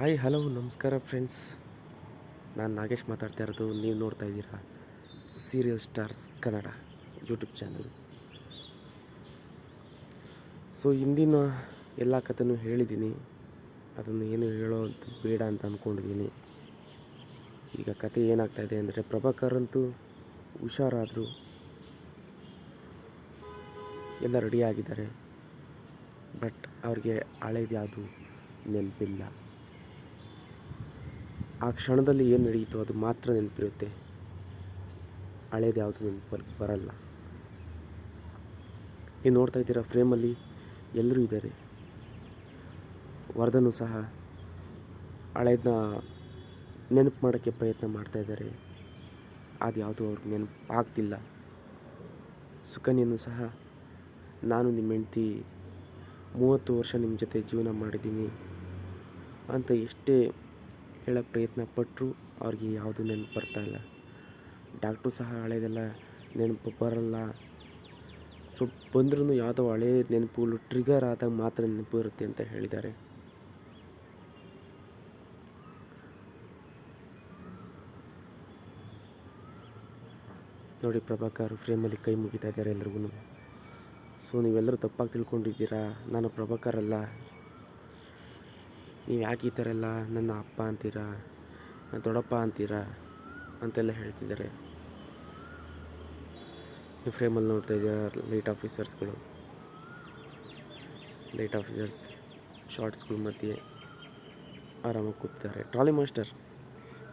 Hi, hello, ನಮಸ್ಕಾರ friends. ನಾನು ನಾಗೇಶ್ ಮಾತಾಡ್ತಾ ಇರೋದು. ನೀವು ನೋಡ್ತಾ ಇದ್ದೀರಾ serial stars Kannada YouTube channel so ಹಿಂದಿನ ಎಲ್ಲ ಕಥೆನೂ ಹೇಳಿದ್ದೀನಿ ಅದನ್ನು ಏನು ಹೇಳೋದು ಬೇಡ ಅಂತ ಅಂದ್ಕೊಂಡಿದ್ದೀನಿ ಈಗ ಕತೆ ಏನಾಗ್ತಾ ಇದೆ ಅಂದರೆ, ಪ್ರಭಾಕರ್ ಅಂತೂ ಹುಷಾರಾದರು ಎಲ್ಲ ರೆಡಿಯಾಗಿದ್ದಾರೆ ಬಟ್ ಅವ್ರಿಗೆ ಹಳೇದು ಯಾವುದು ನೆನಪಿಲ್ಲ. ಆ ಕ್ಷಣದಲ್ಲಿ ಏನು ನಡೆಯಿತು ಅದು ಮಾತ್ರ ನೆನಪಿರುತ್ತೆ. ಹಳೇದು ಯಾವುದು ನೆನಪಲ್ಲಿ ಬರಲ್ಲ. ನೀವು ನೋಡ್ತಾ ಇದ್ದೀರಾ, ಫ್ರೇಮಲ್ಲಿ ಎಲ್ಲರೂ ಇದ್ದಾರೆ. ವರದನು ಸಹ ಹಳೇದನ್ನ ನೆನಪು ಮಾಡೋಕ್ಕೆ ಪ್ರಯತ್ನ ಮಾಡ್ತಾ ಇದ್ದಾರೆ. ಅದು ಯಾವುದು ಅವ್ರಿಗೆ ನೆನಪು ಆಗ್ತಿಲ್ಲ. ಸುಕನ್ಯನು ಸಹ, ನಾನು ನಿಮ್ಮ ಹೆಂಡ್ತಿ, ಮೂವತ್ತು ವರ್ಷ ನಿಮ್ಮ ಜೊತೆ ಜೀವನ ಮಾಡಿದ್ದೀನಿ ಅಂತ ಎಷ್ಟೇ ಹೇಳೋ ಪ್ರಯತ್ನ ಪಟ್ಟರು ಅವ್ರಿಗೆ ಯಾವುದು ನೆನಪು ಇಲ್ಲ. ಡಾಕ್ಟ್ರು ಸಹ ಹಳೆಯದೆಲ್ಲ ನೆನಪು ಬರಲ್ಲ. ಸೊ ಬಂದ್ರೂ ಯಾವುದೋ ಹಳೇ ನೆನಪುಗಳು ಟ್ರಿಗರ್ ಆದಾಗ ಮಾತ್ರ ನೆನಪು ಇರುತ್ತೆ ಅಂತ ಹೇಳಿದ್ದಾರೆ. ನೋಡಿ ಪ್ರಭಾಕರ್ ಫ್ರೇಮಲ್ಲಿ ಕೈ ಮುಗಿತಾ ಇದ್ದಾರೆ ಎಲ್ರಿಗೂ ಸೊ ನೀವೆಲ್ಲರೂ ತಪ್ಪಾಗಿ ತಿಳ್ಕೊಂಡಿದ್ದೀರಾ? ನಾನು ಪ್ರಭಾಕರ್ ಅಲ್ಲ. ನೀವು ಯಾಕೆ ಈ ಥರ ಎಲ್ಲ ನನ್ನ ಅಪ್ಪ ಅಂತೀರಾ? ನನ್ನ ದೊಡ್ಡಪ್ಪ ಅಂತೀರಾ? ಅಂತೆಲ್ಲ ಹೇಳ್ತಿದ್ದಾರೆ. ಈ ಫ್ರೇಮಲ್ಲಿ ನೋಡ್ತಾ ಇದ್ದೀರಾ ಲೈಟ್ ಆಫೀಸರ್ಸ್ಗಳು ಲೈಟ್ ಆಫೀಸರ್ಸ್ ಶಾರ್ಟ್ಸ್ಗಳ ಮಧ್ಯೆ ಆರಾಮಾಗಿ ಕೂತಿದ್ದಾರೆ. ಟ್ರಾಲಿ ಮಾಸ್ಟರ್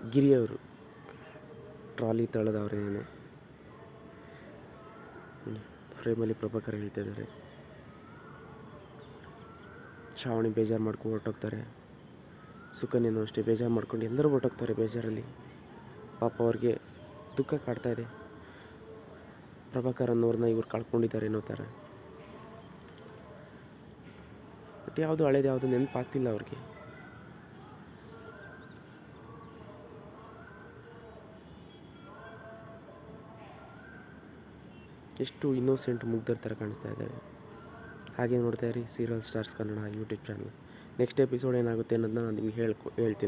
ಗಿರಿಯವರು ಟ್ರಾಲಿ ತಳೆದವ್ರೇನೇ ಫ್ರೇಮಲ್ಲಿ ಪ್ರಭಾಕರ್ ಹೇಳ್ತಾ ಇದ್ದಾರೆ. ಶ್ರಾವಣಿ ಬೇಜಾರು ಮಾಡ್ಕೊಂಡು ಹೊರಟೋಗ್ತಾರೆ. ಸುಕನ್ಯನೂ ಅಷ್ಟೇ ಬೇಜಾರು ಮಾಡ್ಕೊಂಡು ಎಲ್ಲರೂ ಹೊರಟೋಗ್ತಾರೆ ಬೇಜಾರಲ್ಲಿ. ಪಾಪ ಅವ್ರಿಗೆ ದುಃಖ ಕಾಡ್ತಾ ಇದೆ. ಅನ್ನೋರನ್ನ ಇವ್ರು ಕಳ್ಕೊಂಡಿದ್ದಾರೆ ಅನ್ನೋ ಥರ. ಬಟ್ ಯಾವುದು ಹಳೇದು, ಯಾವುದು ನೆನಪಾಗ್ತಿಲ್ಲ ಅವ್ರಿಗೆ. ಎಷ್ಟು ಇನ್ನೋಸೆಂಟ್ ಮುಗ್ದಿರ್ತಾರೆ ಕಾಣಿಸ್ತಾ ಇದ್ದಾರೆ. ಹಾಗೆ ನೋಡ್ತಾ ಇರಿ serial stars Kannada YouTube channel next episode ಏನಾಗುತ್ತೆ ಅನ್ನೋದನ್ನ ನಾನು ನಿಮ್ಗೆ ಹೇಳ್ಕೊ ಹೇಳ್ತೀನಿ.